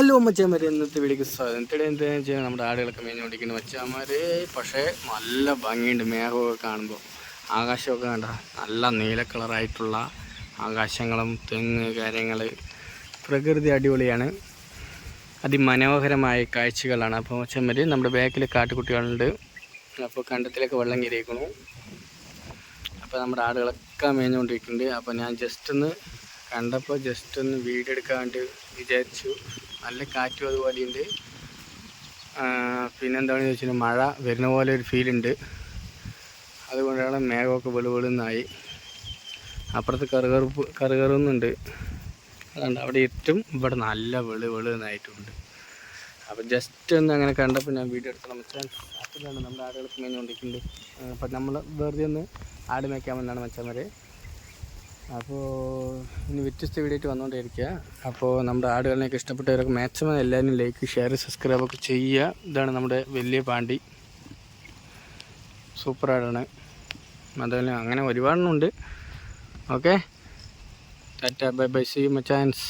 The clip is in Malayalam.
ഹലോ മച്ചാമാരെ ഇന്നത്തെ വീഡിയോക്ക് സ്വാഗതം. ഇന്നത്തെ എന്താണെന്ന് വെച്ചാൽ നമ്മുടെ ആടുകളൊക്കെ മേഞ്ഞുകൊണ്ടിരിക്കുന്നു മച്ചാമാര്. പക്ഷേ നല്ല ഭംഗിയുണ്ട് മേഘമൊക്കെ കാണുമ്പോൾ ആകാശമൊക്കെ കണ്ട? നല്ല നീല കളറായിട്ടുള്ള ആകാശങ്ങളും തെങ്ങ് കാര്യങ്ങൾ പ്രകൃതി അടിപൊളിയാണ്. അതിമനോഹരമായ കാഴ്ചകളാണ്. അപ്പോൾ മച്ചാമാര് നമ്മുടെ ബാക്കിൽ കാട്ടുകുട്ടികളുണ്ട്. അപ്പോൾ കണ്ടത്തിലൊക്കെ വെള്ളം കയറിയേക്കണു അപ്പോൾ നമ്മുടെ ആടുകളൊക്കെ മേഞ്ഞുകൊണ്ടിരിക്കുന്നുണ്ട്. അപ്പോൾ ഞാൻ ജസ്റ്റ് ഒന്ന് കണ്ടപ്പോൾ ജസ്റ്റ് ഒന്ന് വീഡിയോ വിചാരിച്ചു. നല്ല കാറ്റും അതുപോലെയുണ്ട് പിന്നെന്താണെന്ന് ചോദിച്ചാൽ മഴ വരുന്ന പോലെ ഒരു ഫീൽ ഉണ്ട്. അതുകൊണ്ടാണ് മേഘമൊക്കെ വെളുവെളുന്നായി അപ്പുറത്ത് കറുകറുപ്പ് കറുകറുന്നുണ്ട്. അതുകൊണ്ട് അവിടെ ഏറ്റവും ഇവിടെ നല്ല വെളുവെളുന്നായിട്ടുണ്ട് അപ്പം അപ്പോൾ ജസ്റ്റ് ഒന്ന് അങ്ങനെ കണ്ടപ്പോൾ ഞാൻ വീഡിയോ എടുത്ത് മച്ചാൻ അപ്പോഴാണ് നമ്മുടെ ആടുകൾക്ക് മേഞ്ഞുകൊണ്ടിരിക്കുന്നത് അപ്പം നമ്മൾ വെറുതെ ഒന്ന് ആട് മേയ്ക്കാമെന്നാണ് മച്ചാന്മാരെ അപ്പോൾ ഇനി വ്യത്യസ്ത വീഡിയോ വന്നുകൊണ്ടിരിക്കുക അപ്പോൾ നമ്മുടെ ആടുകളിനെയൊക്കെ ഇഷ്ടപ്പെട്ടവരൊക്കെ മാക്സിമം എല്ലാവരും ലൈക്ക് ഷെയർ സബ്സ്ക്രൈബ് ഒക്കെ ചെയ്യുക. ഇതാണ് നമ്മുടെ വലിയ പാണ്ടി. സൂപ്പർ ആടാണ്. അതുപോലെ അങ്ങനെ ഒരുപാടെണ്ണമുണ്ട് okay tata bye bye see മച്ചാൻസ്